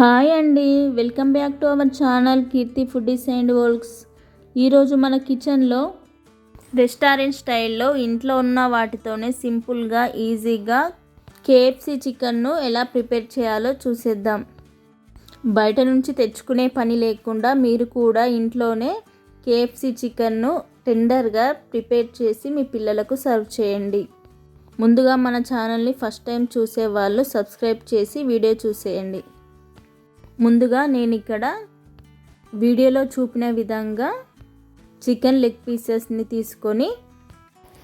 Hi అండి. Welcome back to our channel Keerthi foodies and vlogs. ఈరోజు మన కిచెన్లో రెస్టారెంట్ స్టైల్లో ఇంట్లో ఉన్న వాటితోనే సింపుల్గా ఈజీగా కేఎఫ్సి చికెన్ను ఎలా ప్రిపేర్ చేయాలో చూసేద్దాం. బయట నుంచి తెచ్చుకునే పని లేకుండా మీరు కూడా ఇంట్లోనే కేఎఫ్సి చికెన్ను టెండర్గా ప్రిపేర్ చేసి మీ పిల్లలకు సర్వ్ చేయండి. ముందుగా మన ఛానల్ని ఫస్ట్ టైం చూసే వాళ్ళు సబ్స్క్రైబ్ చేసి వీడియో చూసేయండి. ముందుగా నేను ఇక్కడ వీడియోలో చూపిన విధంగా చికెన్ లెగ్ పీసెస్ని తీసుకొని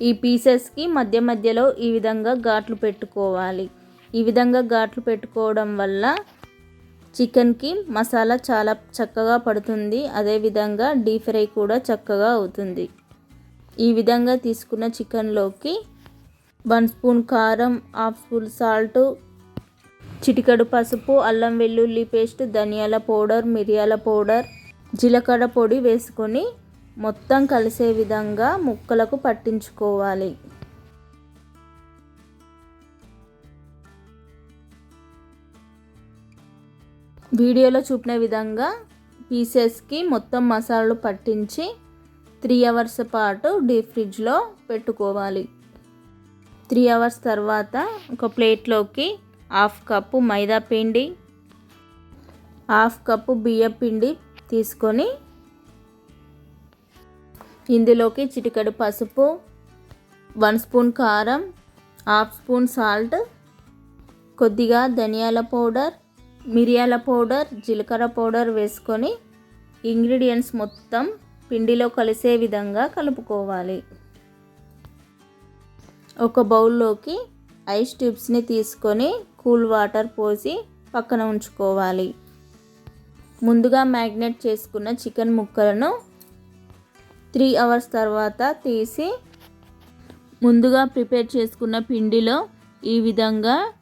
ఈ పీసెస్కి మధ్య మధ్యలో ఈ విధంగా ఘాట్లు పెట్టుకోవాలి. ఈ విధంగా ఘాట్లు పెట్టుకోవడం వల్ల చికెన్కి మసాలా చాలా చక్కగా పడుతుంది. అదేవిధంగా డీప్ ఫ్రై కూడా చక్కగా అవుతుంది. ఈ విధంగా తీసుకున్న చికెన్లోకి వన్ స్పూన్ కారం హాఫ్ స్పూన్ సాల్ట్ చిటికడు పసుపు అల్లం వెల్లుల్లి పేస్ట్ ధనియాల పౌడర్ మిరియాల పౌడర్ జీలకర్ర పొడి వేసుకొని మొత్తం కలిసే విధంగా ముక్కలకు పట్టించుకోవాలి. వీడియోలో చూపిన విధంగా పీసెస్కి మొత్తం మసాలాలు పట్టించి త్రీ అవర్స్ పాటు డీప్ ఫ్రిడ్జ్లో పెట్టుకోవాలి. త్రీ అవర్స్ తర్వాత ఒక ప్లేట్లోకి హాఫ్ కప్పు మైదా పిండి హాఫ్ కప్పు బియ్యం పిండి తీసుకొని ఇందులోకి చిటికడు పసుపు వన్ స్పూన్ కారం హాఫ్ స్పూన్ సాల్ట్ కొద్దిగా ధనియాల పౌడర్ మిరియాల పౌడర్ జీలకర్ర పౌడర్ వేసుకొని ఇంగ్రీడియంట్స్ మొత్తం పిండిలో కలిసే విధంగా కలుపుకోవాలి. ఒక బౌల్లోకి ఐస్ ట్యూబ్స్ని తీసుకొని కూల్ వాటర్ పోసి పక్కన ఉంచుకోవాలి. ముందుగా మ్యాగ్నేట్ చేసుకున్న చికెన్ ముక్కలను త్రీ అవర్స్ తర్వాత తీసి ముందుగా ప్రిపేర్ చేసుకున్న పిండిలో ఈ విధంగా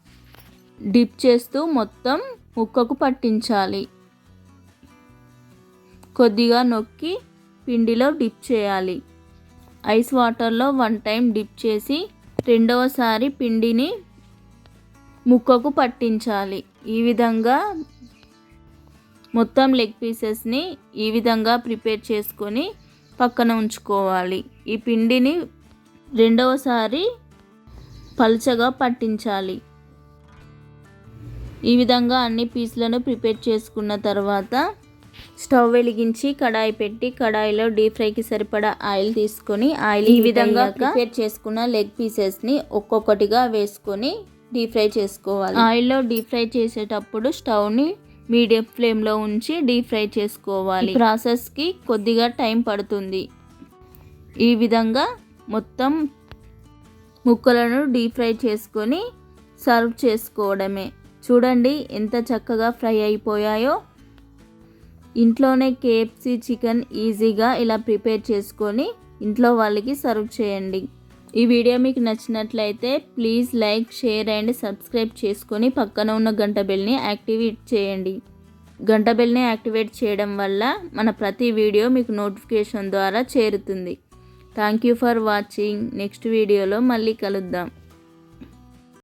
డిప్ చేస్తూ మొత్తం ముక్కకు పట్టించాలి. కొద్దిగా నొక్కి పిండిలో డిప్ చేయాలి. ఐస్ వాటర్లో వన్ టైం డిప్ చేసి రెండవసారి పిండిని ముక్కకు పట్టించాలి. ఈ విధంగా మొత్తం లెగ్ పీసెస్ని ఈ విధంగా ప్రిపేర్ చేసుకొని పక్కన ఉంచుకోవాలి. ఈ పిండిని రెండవసారి పల్చగా పట్టించాలి. ఈ విధంగా అన్ని పీసులను ప్రిపేర్ చేసుకున్న తర్వాత స్టవ్ వెలిగించి కడాయి పెట్టి కడాయిలో డీప్ ఫ్రైకి సరిపడా ఆయిల్ తీసుకొని ఆయిల్ ఈ విధంగా ప్రిపేర్ చేసుకున్న లెగ్ పీసెస్ని ఒక్కొక్కటిగా వేసుకొని డీప్ ఫ్రై చేసుకోవాలి. ఆయిల్లో డీప్ ఫ్రై చేసేటప్పుడు స్టవ్ని మీడియం ఫ్లేమ్లో ఉంచి డీప్ ఫ్రై చేసుకోవాలి. ప్రాసెస్కి కొద్దిగా టైం పడుతుంది. ఈ విధంగా మొత్తం ముక్కలను డీప్ ఫ్రై చేసుకొని సర్వ్ చేసుకోవడమే. చూడండి ఎంత చక్కగా ఫ్రై అయిపోయాయో. ఇంట్లోనే కేఎఫ్సి చికెన్ ఈజీగా ఇలా ప్రిపేర్ చేసుకొని ఇంట్లో వాళ్ళకి సర్వ్ చేయండి. ఈ వీడియో మీకు నచ్చినట్లయితే please like share and subscribe చేసుకొని పక్కన ఉన్న గంట బెల్ని యాక్టివేట్ చేయండి. గంట బెల్ని యాక్టివేట్ చేయడం వల్ల మన ప్రతి వీడియో మీకు నోటిఫికేషన్ ద్వారా చేరుతుంది. Thank you for watching next వీడియోలో మళ్ళీ కలుద్దాం.